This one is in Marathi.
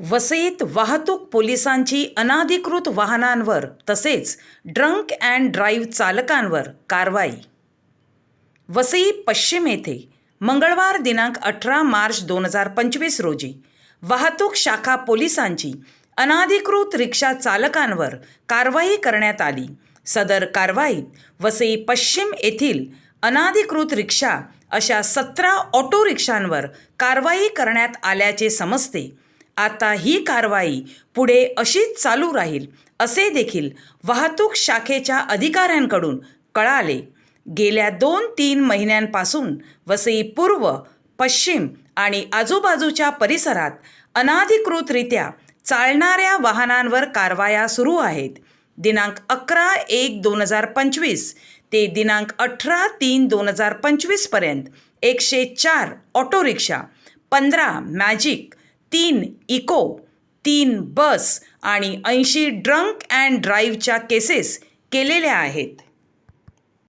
वसईत वाहतूक पोलिसांची अनाधिकृत वाहनांवर तसेच ड्रंक अँड ड्राईव्ह चालकांवर कारवाई. वसई पश्चिम येथे मंगळवार दिनांक अठरा मार्च दोन हजार पंचवीस रोजी वाहतूक शाखा पोलिसांची अनाधिकृत रिक्षा चालकांवर कारवाई करण्यात आली. सदर कारवाईत वसई पश्चिम येथील अनाधिकृत रिक्षा अशा सतरा ऑटो रिक्षांवर कारवाई करण्यात आल्याचे समजते. आता ही कारवाई पुढे अशीच चालू राहील असे देखील वाहतूक शाखेच्या अधिकाऱ्यांकडून कळाले. गेल्या दोन तीन महिन्यांपासून वसई पूर्व पश्चिम आणि आजूबाजूच्या परिसरात अनाधिकृतरित्या चालणाऱ्या वाहनांवर कारवाया सुरू आहेत. दिनांक अकरा एक दोन हजार पंचवीस ते दिनांक अठरा तीन दोन हजार पंचवीसपर्यंत एकशे चार ऑटो रिक्षा पंधरा मॅजिक तीन इको तीन बस आणि ऐंशी ड्रंक अँड ड्राईव्हच्या केसेस केलेल्या आहेत.